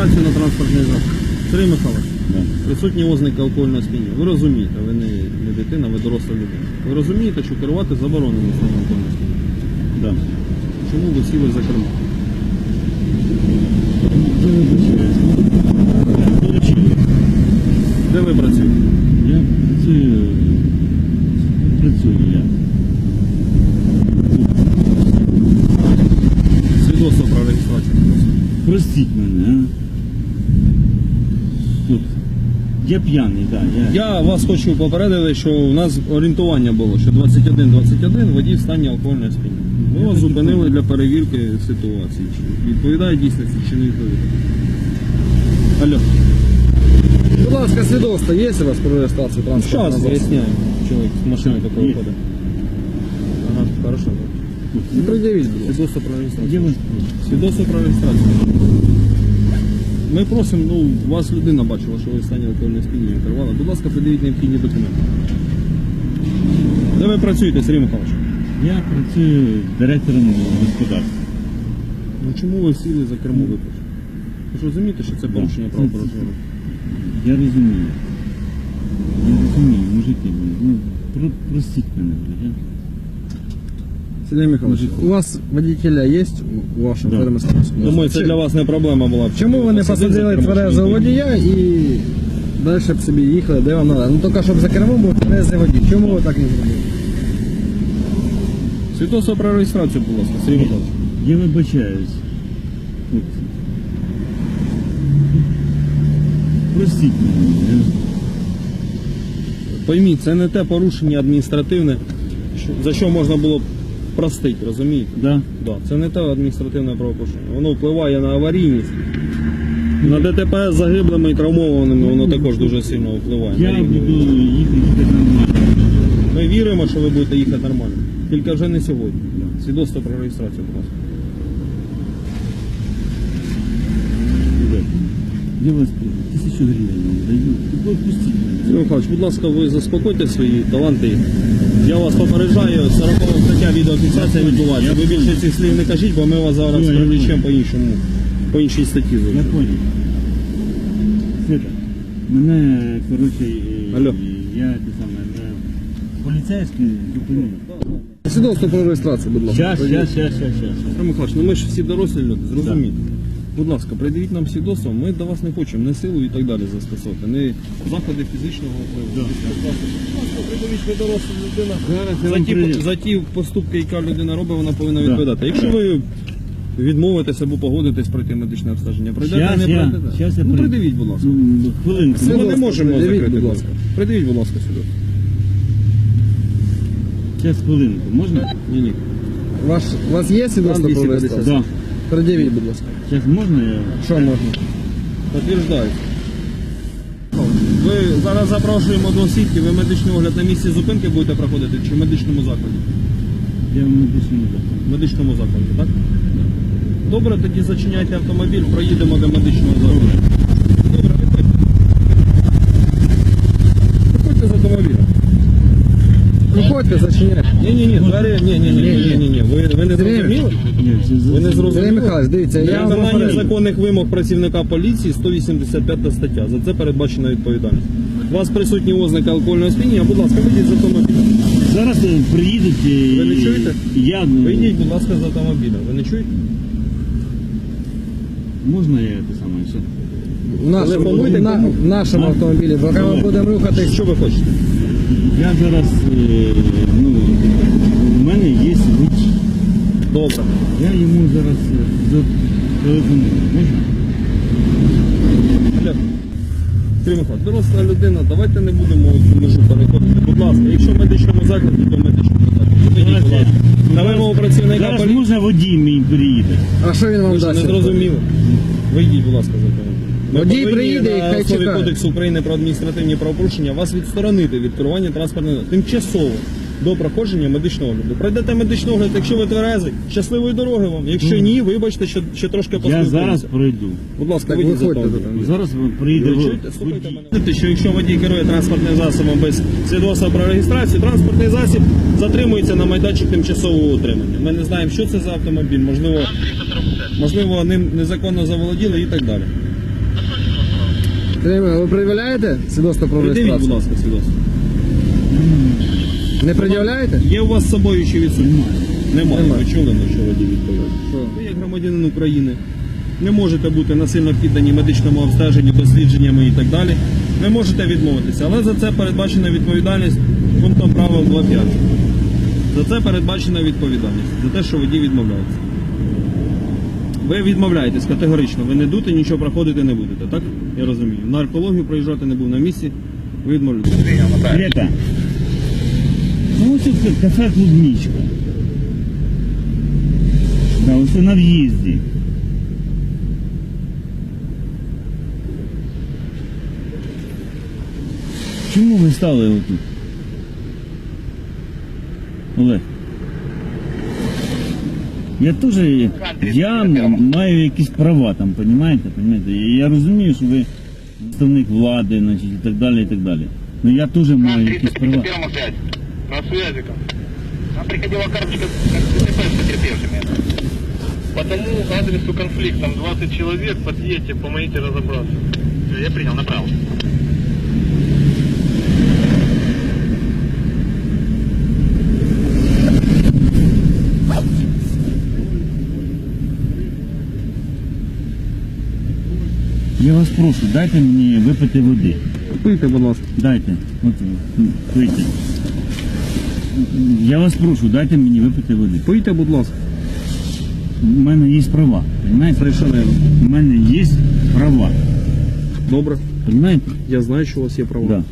реєстрацію на транспортний засіб. Сергій Михайлович, присутні ознаки алкогольного сп'яніння. Ви розумієте, ви не, не дитина, ви доросла людина. Ви розумієте, що керувати заборонено станом алкогольного сп'яніння. Да. Чому ви сіли за кермо? Де ви працюєте? Я працюю, працюю я. Свідоцтво про реєстрацію. Простіть мене, а? Тут. Я п'яний, так. Да, я... Я вас хочу попередити, що у нас орієнтування було, що 21-21 водій в стані алкогольного сп'яніння. Ми вас зупинили для перевірки ситуації. Чи відповідає дійсності, чи не відповідає. Алло. Будь ласка, свідоцтво є у вас про реєстрацію Зараз транспортного засобу? виясняємо, чоловік з машини такої Є. ходить. Ага, хорошо. Ну, Пред'явіть, будь ласка. Свідоцтво про реєстрацію. Свідоцтво про реєстрацію. Ми просимо, ну, вас людина бачила, що ви в стані алкогольного сп'яніння керували. Будь ласка, придивіть необхідні документи. Де ви працюєте, Сергій Михайлович? Я працюю директором господарства. Ну чому ви сіли за кермо випуску? Ви ж розумієте, що це порушення Да. правопорушення? Я розумію. Я розумію, мужики, ну, про, простіть мене, вже, я. Сергій Михайлович, у вас водителя є у вашому Да. фермерському Думаю, це для вас не проблема була. б. Чому ви не Посадили тверезого водія і далі б собі їхали, де вам треба? Ну тільки щоб за кермом був тверезий водій. Чому ви так не зробили? Свідоцтво про реєстрацію, будь ласка, Сергій Михайлович. Я вибачаюсь. Простіть мене. Пойміть, це не те порушення адміністративне, за що можна було б простити, розумієте? Да? Да, це не те адміністративне правопорушення. Воно впливає на аварійність. На ДТП з загиблими і травмованими воно також дуже сильно впливає. на Я рівні. буду їхати нормально. Ми віримо, що ви будете їхати нормально. Тільки вже не сьогодні. Свідоцтво про реєстрацію, будь ласка. Я вас тисячу гривень вам даю. Ви Пустіть Сергій. Михайлович, будь ласка, ви заспокойте свої таланти. Я вас попереджаю, 40 стаття відеофіксація відбувається. Ви більше цих слів не кажіть, бо ми вас зараз Ну, я привлічемо по іншому, по іншій статті. Я понял. Света, мене, коротше, е, Алло. я те саме, е, поліцейський зупинив. Свідоцтво про реєстрацію, будь ласка. Щас, щас, щас, щас, щас. Сергій Михайлович, ну ми ж всі дорослі люди, зрозумійте. Будь ласка, придивіть нам свідоцтво, ми до вас не хочемо не силу і так далі застосовувати, не заходи фізичного впливу. Ласка, придивіть, ви доросла людина. За ті, за ті поступки, яка людина робить, вона повинна Да. відповідати. Якщо ви відмовитесь або погодитесь пройти медичне обстеження, пройдете, Щас не я- пройдете. щас я ну, прийду. придивіть, будь ласка. Хвилинку. Ми не можемо придивіть, закрити. будь ласка. Придивіть, будь ласка, сюди. Зараз хвилинку, можна? Ні, ні. Ваш, у вас є свідоцтво про 250. реєстрацію? Пред'явіть, будь ласка. Зараз можна я? Що можна? Подтверждаю. Ви зараз запрошуємо до сітки, ви медичний огляд на місці зупинки будете проходити чи в медичному закладі? Я в медичному закладі. В медичному закладі, так? Добре, тоді зачиняйте автомобіль, проїдемо до медичного закладу. Добре, виходьте. Виходьте з автомобіля. Проходьте, зачиняйте. Ні, ні, ні, двері, ні, ні, ні, ні, ні, ні. Ви, ви не зрозуміли? Ви не Сергій зрозуміли? Михайлович, дивіться, я вам виконання попереджу. законних вимог працівника поліції 185 стаття. За це передбачена відповідальність. У вас присутні ознаки алкогольного сп'яніння, будь ласка, вийдіть з автомобіля. Зараз е, приїдуть. і- Ви не чуєте? Я, ну, Вийдіть, будь ласка, з автомобіля. Ви не чуєте? Можна я те саме? Все? В нашому, Телефонуйте, на, кому? в нашому автомобілі, поки ми будемо рухатись. Що ви хочете? Я зараз, е, ну, у мене є водій. Добре. Я йому зараз е, зателефоную. Можна? Михайлович, доросла людина, давайте не будемо цю межу переходити. Будь ласка, якщо в медичному закладі, то в медичному закладі. Вийдіть, Зараз будь я- ласка. На вимогу працівника Зараз поліції. можна водій мій приїде. А що він вам дасть? не зрозуміли. Вийдіть, будь ласка, з автомобіля. Ми Водій повинні приїде і на хай чекає. Кодексу України про адміністративні правопорушення вас відсторонити від керування транспортним тимчасово до проходження медичного огляду. Пройдете медичний огляд, якщо ви тверезий, щасливої дороги вам. Якщо ні, вибачте, що, що трошки Я поспілкуємося. зараз пройду. Будь ласка, вийдіть з виходьте автомобіля. тут. Зараз приїде Ви чуєте? Слухайте водій. мене. Знаєте, що якщо водій керує транспортним засобом без свідоцтва про реєстрацію, транспортний засіб затримується на майданчик тимчасового утримання. Ми не знаємо, що це за автомобіль, можливо, можливо, ним незаконно заволоділи і так далі. Ви пред'являєте свідоцтво про Придивіть, будь реєстрацію? ласка, свідоцтво. Не пред'являєте? Є у вас з собою чи відсутні? Немає. Немає. Ви чули, на що водій відповідає? Що? Ви як громадянин України не можете бути насильно піддані медичному обстеженню, дослідженнями і так далі. Не можете відмовитися, але за це передбачена відповідальність пунктом правил 2.5. За це передбачена відповідальність, за те, що водій відмовляється. Ви відмовляєтесь категорично, ви не дути, нічого проходити не будете, так? Я розумію. На аркологію проїжджати не був на місці, ви відмовляєтесь. Лето. Ну ось тут кафе клубничка. Да, ось на в'їзді. Чому ви стали отут? Олег. Я теж я маю якісь права там, понімаєте? Понімаєте? Я розумію, що ви представник влади, значить, і так далі, і так далі. Ну я теж маю якісь права. На связи. Нам приходила карточка ДТП с потерпевшими. По тому адресу конфликт, там 20 человек, подъедьте, помогите разобраться. Все, я принял, направо. Я вас прошу, дайте мені випити води. Пийте, будь ласка. Дайте. От, пийте. Я вас прошу, дайте мені випити води. Пийте, будь ласка. У мене є права. Понимаєте? У мене є права. Добре. Понимаєте? Я знаю, що у вас є права. Да.